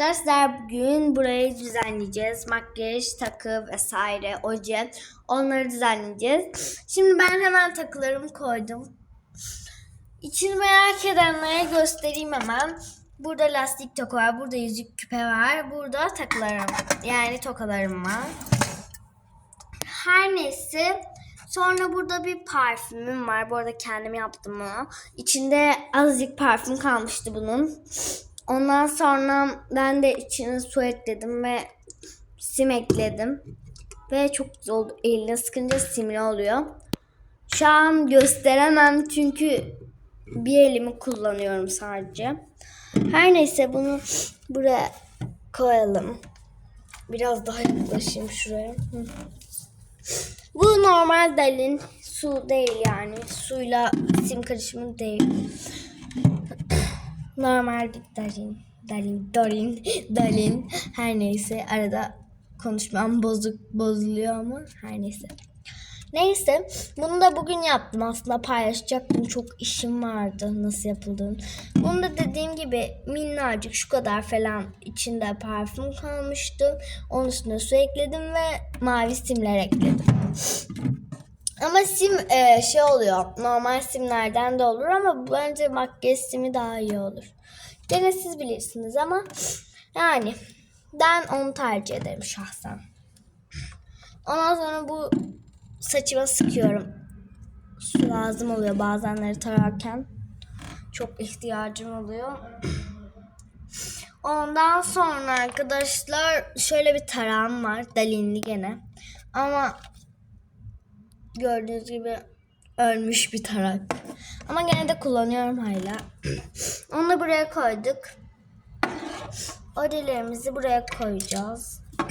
arkadaşlar bugün burayı düzenleyeceğiz. Makyaj, takı vesaire, oje onları düzenleyeceğiz. Şimdi ben hemen takılarımı koydum. İçini merak edenlere göstereyim hemen. Burada lastik toka var, burada yüzük küpe var, burada takılarım yani tokalarım var. Her neyse sonra burada bir parfümüm var. Bu arada kendim yaptım onu. İçinde azıcık parfüm kalmıştı bunun. Ondan sonra ben de içine su ekledim ve sim ekledim. Ve çok güzel oldu. Eline sıkınca simli oluyor. Şu an gösteremem çünkü bir elimi kullanıyorum sadece. Her neyse bunu buraya koyalım. Biraz daha yaklaşayım şuraya. Bu normal dalin su değil yani. Suyla sim karışımı değil. Normal bir dalin. Dalin, dalin, dalin. Her neyse arada konuşmam bozuk bozuluyor ama her neyse. Neyse bunu da bugün yaptım aslında paylaşacaktım çok işim vardı nasıl yapıldığını. Bunu da dediğim gibi minnacık şu kadar falan içinde parfüm kalmıştı. Onun üstüne su ekledim ve mavi simler ekledim. Ama sim e, şey oluyor normal simlerden de olur ama bence makyaj simi daha iyi olur. Gene siz bilirsiniz ama yani ben onu tercih ederim şahsen. Ondan sonra bu saçıma sıkıyorum. Su lazım oluyor bazenleri tararken. Çok ihtiyacım oluyor. Ondan sonra arkadaşlar şöyle bir tarağım var. Dalinli gene. Ama gördüğünüz gibi ölmüş bir tarak. Ama gene de kullanıyorum hala. Onu da buraya koyduk. Odelerimizi buraya koyacağız.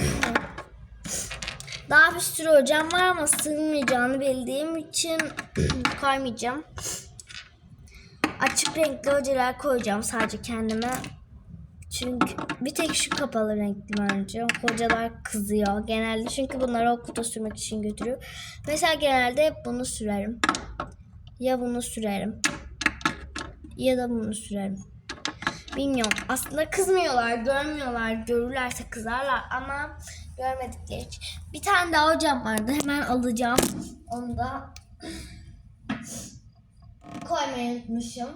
Daha bir sürü hocam var ama sığmayacağını bildiğim için koymayacağım. Açık renkli hocalar koyacağım sadece kendime. Çünkü bir tek şu kapalı renkli bence. Hocalar kızıyor. Genelde çünkü bunları okulda sürmek için götürüyor. Mesela genelde hep bunu sürerim. Ya bunu sürerim. Ya da bunu sürerim. Bilmiyorum. Aslında kızmıyorlar, görmüyorlar. Görürlerse kızarlar ama görmedikleri için. Bir tane daha hocam vardı. Hemen alacağım. Onu da koymayı unutmuşum.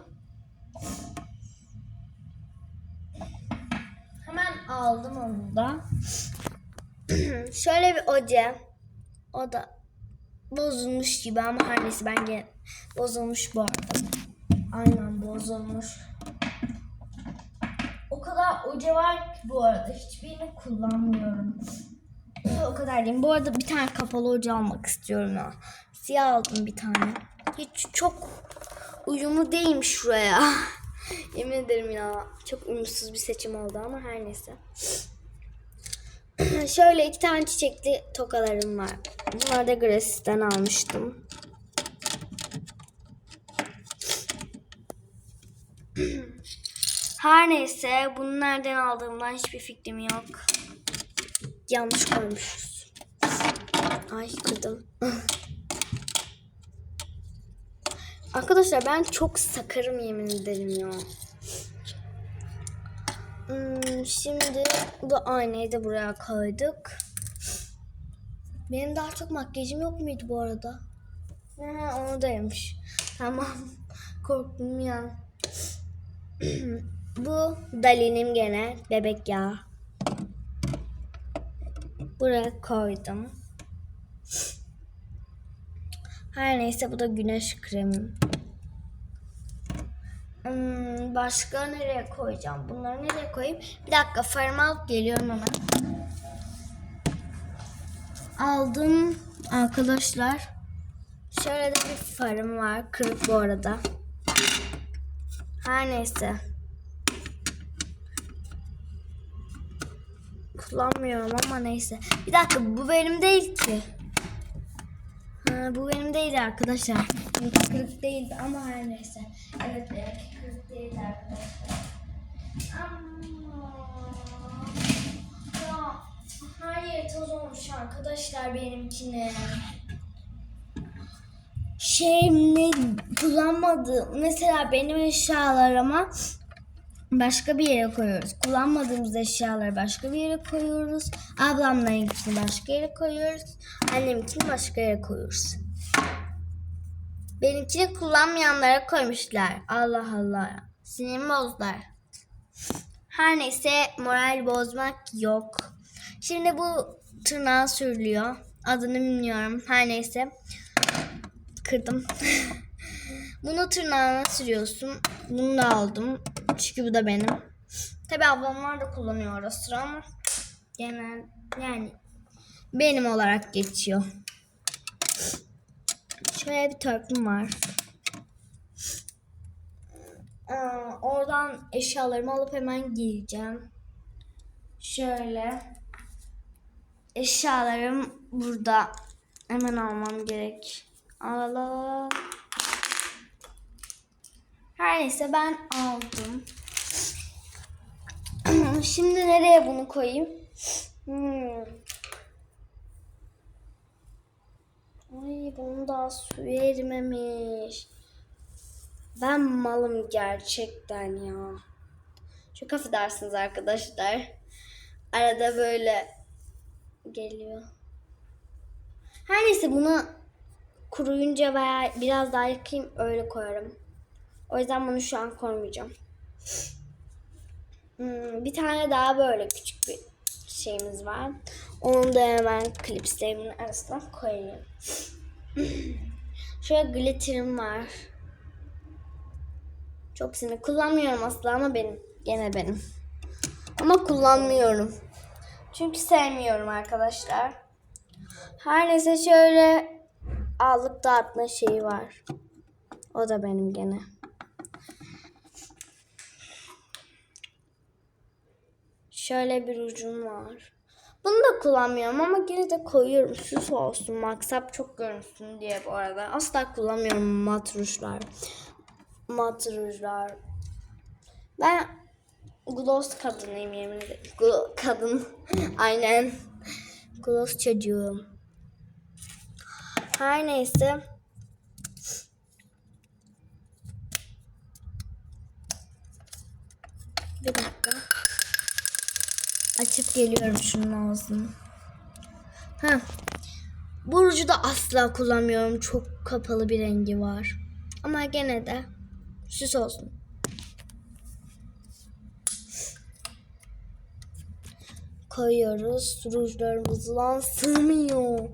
Aldım onu da. Şöyle bir oje. O da bozulmuş gibi ama her neyse bence bozulmuş bu arada. Aynen bozulmuş. O kadar oje var ki bu arada. Hiçbirini kullanmıyorum. o kadar diyeyim. Bu arada bir tane kapalı oje almak istiyorum ya. Siyah aldım bir tane. Hiç çok uyumlu değilmiş şuraya. Yemin ederim ya. Çok uyumsuz bir seçim oldu ama her neyse. Şöyle iki tane çiçekli tokalarım var. Bunları da Gracis'ten almıştım. Her neyse bunu nereden aldığımdan hiçbir fikrim yok. Yanlış koymuşuz. Ay kırdım. Arkadaşlar ben çok sakarım yemin ederim ya. Hmm, şimdi bu aynayı da buraya koyduk. Benim daha çok makyajım yok muydu bu arada? Ha, onu daymış. Tamam. Korktum ya. bu Dalinim gene. Bebek yağı. Buraya koydum. Her neyse bu da güneş kremim. Hmm, başka nereye koyacağım? Bunları nereye koyayım? Bir dakika farımı alıp geliyorum hemen. Aldım arkadaşlar. Şöyle de bir farım var. Kırık bu arada. Her neyse. Kullanmıyorum ama neyse. Bir dakika bu benim değil ki. Ha, bu benim değildi arkadaşlar. Kırık değildi ama her neyse. Evet benimki değildi arkadaşlar. Ama... Her yer toz olmuş arkadaşlar benimkine. Şey ne kullanmadı. Mesela benim eşyalarıma başka bir yere koyuyoruz. Kullanmadığımız eşyaları başka bir yere koyuyoruz. Ablamlarınkini başka yere koyuyoruz. Annemkini başka yere koyuyoruz. Benimkini kullanmayanlara koymuşlar. Allah Allah. Sinirimi bozdular. Her neyse moral bozmak yok. Şimdi bu tırnağa sürülüyor. Adını bilmiyorum. Her neyse. Kırdım. Bunu tırnağına sürüyorsun. Bunu da aldım. Çünkü bu da benim. Tabi ablamlar da kullanıyor ara sıra ama genel yani benim olarak geçiyor. Şöyle bir törpüm var. Ee, oradan eşyalarımı alıp hemen giyeceğim. Şöyle. Eşyalarım burada. Hemen almam gerek. Allah. Her neyse ben aldım. Şimdi nereye bunu koyayım? Hmm. Ay bunu daha su erimemiş. Ben malım gerçekten ya. Çok affedersiniz arkadaşlar. Arada böyle geliyor. Her neyse bunu kuruyunca veya biraz daha yıkayayım öyle koyarım. O yüzden bunu şu an koymayacağım. Hmm, bir tane daha böyle küçük bir şeyimiz var. Onu da hemen klipslerimin arasına koyayım. Şöyle glitterim var. Çok sinir. Kullanmıyorum asla ama benim. Gene benim. Ama kullanmıyorum. Çünkü sevmiyorum arkadaşlar. Her neyse şöyle allık dağıtma şeyi var. O da benim gene. Şöyle bir ucum var. Bunu da kullanmıyorum ama yine de koyuyorum. Süs olsun, maksap çok görünsün diye bu arada. Asla kullanmıyorum mat rujlar. Mat rujlar. Ben gloss kadınıyım yemin ederim. Kadın. Aynen. Gloss çocuğum. Her neyse. Bir dakika. Açıp geliyorum şunun ağzını. Ha. Bu ruju da asla kullanmıyorum. Çok kapalı bir rengi var. Ama gene de süs olsun. Koyuyoruz. Rujlarımız lan sığmıyor.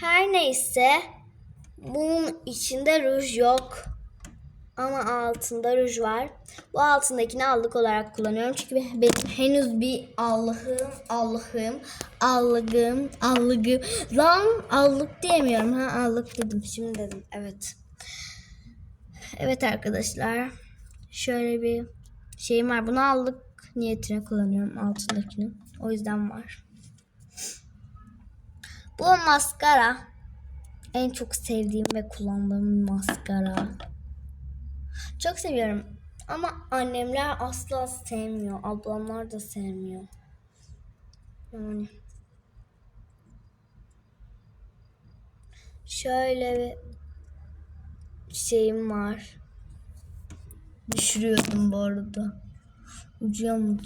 Her neyse bunun içinde ruj yok. Ama altında ruj var. Bu altındakini allık olarak kullanıyorum. Çünkü benim henüz bir Allah'ım, Allah'ım, Allah'ım, Allah'ım. Lan allık diyemiyorum. Ha allık dedim. Şimdi dedim. Evet. Evet arkadaşlar. Şöyle bir şeyim var. Bunu allık niyetine kullanıyorum altındakini. O yüzden var. Bu maskara. En çok sevdiğim ve kullandığım maskara. Çok seviyorum. Ama annemler asla sevmiyor. Ablamlar da sevmiyor. Yani. Şöyle bir şeyim var. Düşürüyordum bu arada. Ucu.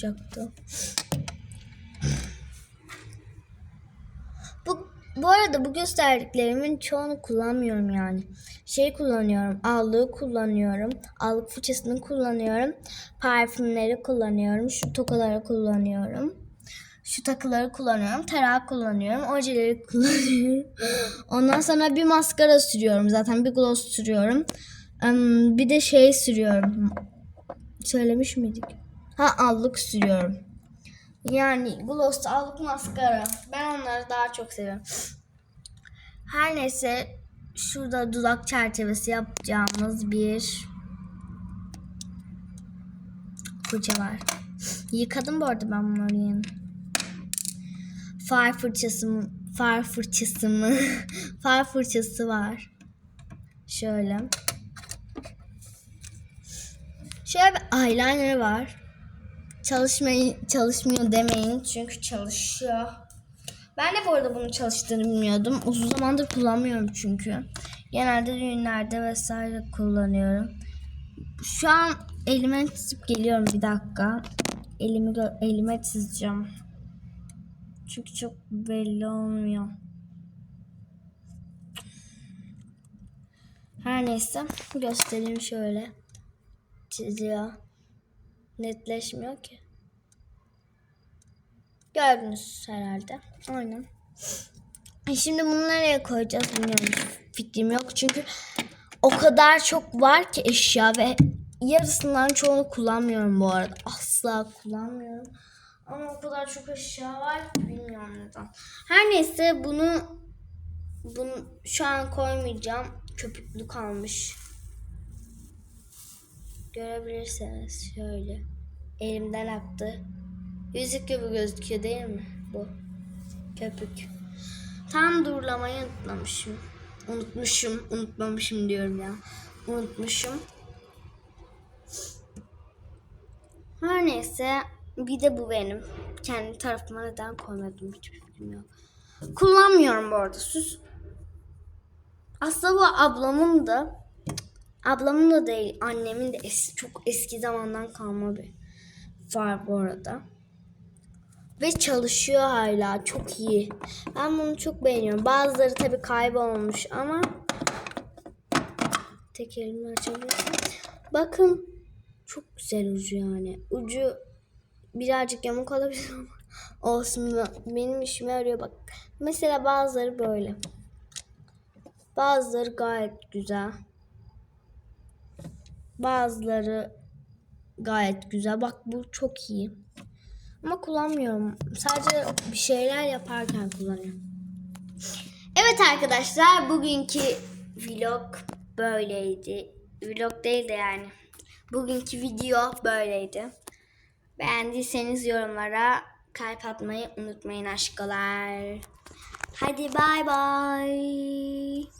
Bu, bu arada bu gösterdiklerimin çoğunu kullanmıyorum yani. Şey kullanıyorum, allığı kullanıyorum, allık fırçasını kullanıyorum, parfümleri kullanıyorum, şu tokaları kullanıyorum, şu takıları kullanıyorum, tarak kullanıyorum, ojeleri kullanıyorum. Ondan sonra bir maskara sürüyorum zaten, bir gloss sürüyorum. Bir de şey sürüyorum. Söylemiş miydik? Ha allık sürüyorum. Yani gloss, allık, maskara. Ben onları daha çok seviyorum. Her neyse şurada dudak çerçevesi yapacağımız bir fırça var. Yıkadım bu arada ben bunları yeni. Far fırçası? Far fırçası mı? Far fırçası var. Şöyle. Şöyle bir eyeliner var. Çalışmayı, çalışmıyor demeyin çünkü çalışıyor. Ben de bu arada bunu çalıştığını bilmiyordum. Uzun zamandır kullanmıyorum çünkü. Genelde düğünlerde vesaire kullanıyorum. Şu an elime çizip geliyorum bir dakika. Elimi elime çizeceğim. Çünkü çok belli olmuyor. Her neyse göstereyim şöyle. Çiziyor. Netleşmiyor ki. Gördünüz herhalde. Aynen. E Şimdi bunu nereye koyacağız bilmiyorum. Fikrim yok. Çünkü o kadar çok var ki eşya ve yarısından çoğunu kullanmıyorum bu arada. Asla kullanmıyorum. Ama o kadar çok eşya var bilmiyorum neden. Her neyse bunu bunu şu an koymayacağım. Köpüklü kalmış. Görebilirsiniz şöyle. Elimden aktı. Yüzük gibi gözüküyor değil mi? Bu. Köpük. Tam durulamayı unutmamışım. Unutmuşum. Unutmamışım diyorum ya. Unutmuşum. Her neyse. Bir de bu benim. Kendi tarafıma neden koymadım hiçbir fikrim yok. Kullanmıyorum bu arada. Süs. Aslında bu ablamın da ablamın da değil annemin de eski, çok eski zamandan kalma bir var bu arada. Ve çalışıyor hala. Çok iyi. Ben bunu çok beğeniyorum. Bazıları tabii kaybolmuş ama tek elimle açabilirsem. Bakın çok güzel ucu yani. Ucu birazcık yamuk olabilir ama olsun benim işime yarıyor bak. Mesela bazıları böyle. Bazıları gayet güzel. Bazıları gayet güzel. Bak bu çok iyi. Ama kullanmıyorum. Sadece bir şeyler yaparken kullanıyorum. Evet arkadaşlar bugünkü vlog böyleydi. Vlog değil de yani. Bugünkü video böyleydi. Beğendiyseniz yorumlara kalp atmayı unutmayın aşklar. Hadi bay bay.